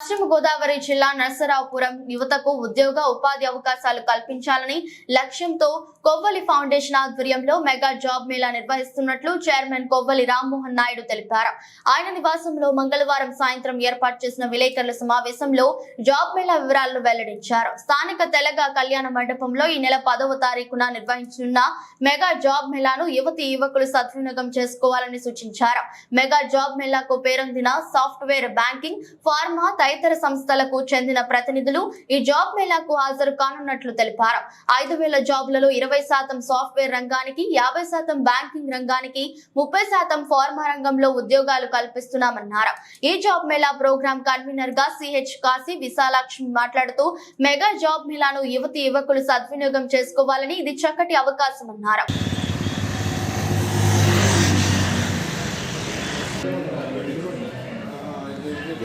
పశ్చిమ గోదావరి జిల్లా నరసరావుపురం యువతకు ఉద్యోగ ఉపాధి అవకాశాలు కల్పించాలని లక్ష్యంతో కొవ్వలి ఫౌండేషన్ ఆధ్వర్యంలో మెగా జాబ్ మేళా నిర్వహిస్తున్నట్లు చైర్మన్ కొవ్వలి రామ్మోహన్ నాయుడు తెలిపారు. ఆయన నివాసంలో మంగళవారం సాయంత్రం ఏర్పాటు చేసిన విలేకరుల సమావేశంలో జాబ్ మేళా వివరాలను వెల్లడించారు. స్థానిక తెలగ కళ్యాణ మండపంలో ఈ నెల పదవ తారీఖున నిర్వహించనున్న మెగా జాబ్ మేళాను యువతి యువకులు సద్వినియోగం చేసుకోవాలని సూచించారు. మెగా జాబ్ మేళాకు పేరొందిన సాఫ్ట్వేర్ బ్యాంకింగ్ ఫార్మా తదితర సంస్థలకు చెందిన ప్రతినిధులు ఈ జాబ్ మేళాకు హాజరు కానున్నట్లు తెలిపారు. ఐదు వేల జాబ్లలో ఇరవై శాతం సాఫ్ట్వేర్ రంగానికి యాభై శాతం బ్యాంకింగ్ రంగానికి ముప్పై శాతం ఫార్మా రంగంలో ఉద్యోగాలు కల్పిస్తున్నామన్నారు. ఈ జాబ్ మేళా ప్రోగ్రాం కన్వీనర్గా సిహెచ్ కాశీ విశాలాక్ష్మి మాట్లాడుతూ మెగా జాబ్ మేళాను యువతి యువకులు సద్వినియోగం చేసుకోవాలని ఇది చక్కటి అవకాశం అన్నారు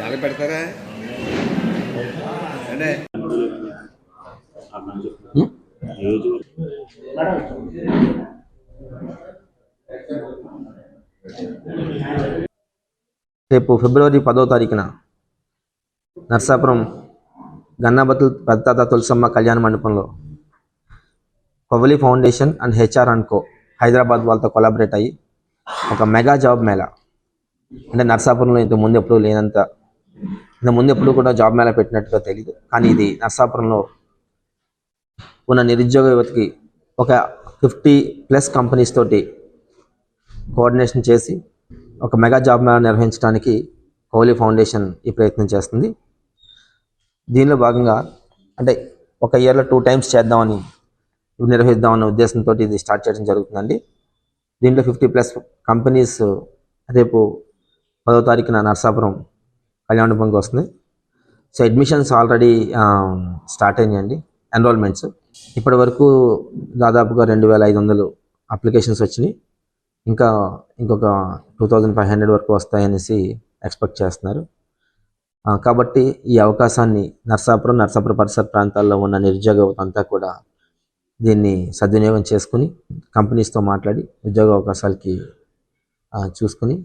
ఎలాగ పెడతారా? అంటే రేపు ఫిబ్రవరి పదో తారీఖున నర్సాపురం గన్నాబతుల్ పెద్దతాత తులసమ్మ కళ్యాణ మండపంలో Kovali foundation and HR and co Hyderabad వాళ్ళతో కొలాబరేట్ అయ్యి ఒక మెగా జాబ్ మేళా. అంటే నర్సాపురంలో ఇంతకుముందు ముందు ఎప్పుడు లేనంత ముందు ఎప్పుడు కూడా జాబ్ మేళా పెట్టినట్టుగా తెలియదు కానీ ఇది నర్సాపురంలో ఉన్న నిరుద్యోగ యువతకి ఒక ఫిఫ్టీ ప్లస్ కంపెనీస్ తోటి కోఆర్డినేషన్ చేసి ఒక మెగా జాబ్ మేళా నిర్వహించడానికి కోహ్లీ ఫౌండేషన్ ఈ ప్రయత్నం చేస్తుంది. దీనిలో భాగంగా అంటే ఒక ఇయర్లో టూ టైమ్స్ చేద్దామని నిర్వహిద్దామనే ఉద్దేశంతో ఇది స్టార్ట్ చేయడం జరుగుతుందండి. దీంట్లో ఫిఫ్టీ ప్లస్ కంపెనీస్ రేపు పదో తారీఖున నర్సాపురం కళ్యాణపురంకి వస్తుంది సో అడ్మిషన్స్ ఆల్రెడీ స్టార్ట్ అయినాయండి. ఎన్రోల్మెంట్స్ ఇప్పటి వరకు దాదాపుగా రెండు వేల ఐదు వందలు అప్లికేషన్స్ వచ్చినాయి. ఇంకా ఇంకొక టూ థౌజండ్ ఫైవ్ హండ్రెడ్ వరకు వస్తాయనేసి ఎక్స్పెక్ట్ చేస్తున్నారు. కాబట్టి ఈ అవకాశాన్ని నర్సాపురం నర్సాపురం పరిసర ప్రాంతాల్లో ఉన్న నిరుద్యోగ అంతా కూడా దీన్ని సద్వినియోగం చేసుకుని కంపెనీస్తో మాట్లాడి ఉద్యోగ అవకాశాలకి చూసుకుని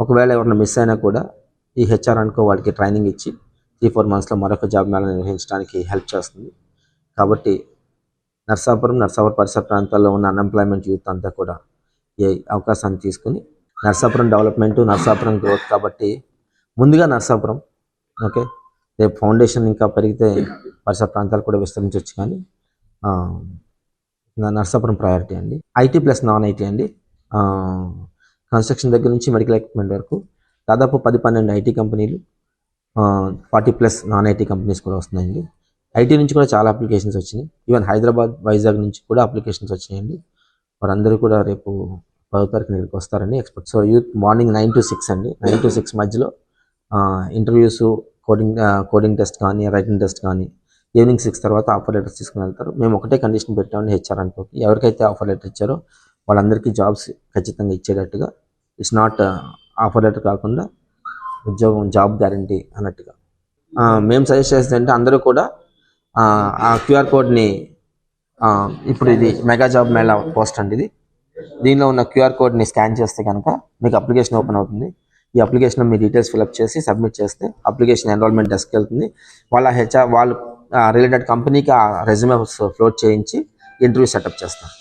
ఒకవేళ ఎవరైనా మిస్ అయినా కూడా ఈ హెచ్ఆర్ అనుకో వాళ్ళకి ట్రైనింగ్ ఇచ్చి త్రీ ఫోర్ మంత్స్లో మరొక జాబ్ మేళ నిర్వహించడానికి హెల్ప్ చేస్తుంది. కాబట్టి నర్సాపురం నర్సాపురం పరిసర ప్రాంతాల్లో ఉన్న అన్ఎంప్లాయ్మెంట్ యూత్ అంతా కూడా ఈ అవకాశాన్ని తీసుకుని నర్సాపురం డెవలప్మెంట్ నర్సాపురం గ్రోత్ కాబట్టి ముందుగా నర్సాపురం ఓకే రేపు ఫౌండేషన్ ఇంకా పెరిగితే పరిసర ప్రాంతాలు కూడా విస్తరించవచ్చు కానీ నర్సాపురం ప్రయారిటీ అండి. ఐటీ ప్లస్ నాన్ ఐటీ అండి. కన్స్ట్రక్షన్ దగ్గర నుంచి మెడికల్ ఎక్విప్మెంట్ వరకు దాదాపు పది పన్నెండు ఐటీ కంపెనీలు forty plus non IT companies కూడా వస్తున్నాయండి. ఐటీ నుంచి కూడా చాలా అప్లికేషన్స్ వచ్చినాయి. ఈవెన్ హైదరాబాద్ వైజాగ్ నుంచి కూడా అప్లికేషన్స్ వచ్చినాయండి. వారందరూ కూడా రేపు పదో తారీఖున ఇక్కడికి వస్తారని expect. So youth morning nine to six అండి. నైన్ టు సిక్స్ మధ్యలో ఇంటర్వ్యూస్ కోడింగ్ కోడింగ్ టెస్ట్ కానీ రైటింగ్ టెస్ట్ కానీ ఈవినింగ్ సిక్స్ తర్వాత ఆఫర్ లెటర్స్ తీసుకుని వెళ్తారు. మేము ఒకటే కండిషన్ పెట్టామని హెచ్ఆర్ అనుకోకి. ఎవరికైతే ఆఫర్ లెటర్ ఇచ్చారో వాళ్ళందరికీ జాబ్స్ ఖచ్చితంగా ఇచ్చేటట్టుగా. ఇట్స్ నాట్ ఆఫర్ లెటర్ కాకుండా ఉద్యోగం జాబ్ గ్యారంటీ అన్నట్టుగా. మేము సజెస్ట్ చేస్తే అంటే అందరూ కూడా ఆ, క్యూఆర్ కోడ్ని ఇప్పుడు ఇది మెగా జాబ్ మేళా పోస్ట్ అండి ఇది. దీనిలో ఉన్న క్యూఆర్ కోడ్ని స్కాన్ చేస్తే కనుక మీకు అప్లికేషన్ ఓపెన్ అవుతుంది. ఈ అప్లికేషన్ మీ డీటెయిల్స్ ఫిల్అప్ చేసి సబ్మిట్ చేస్తే అప్లికేషన్ ఎన్రోల్మెంట్ డెస్క్కి వెళ్తుంది. వాళ్ళ హెచ్ఆర్ వాళ్ళు రిలేటెడ్ కంపెనీకి ఆ రెజ్యూమే ఫ్లోట్ చేయించి ఇంటర్వ్యూ సెటప్ చేస్తారు.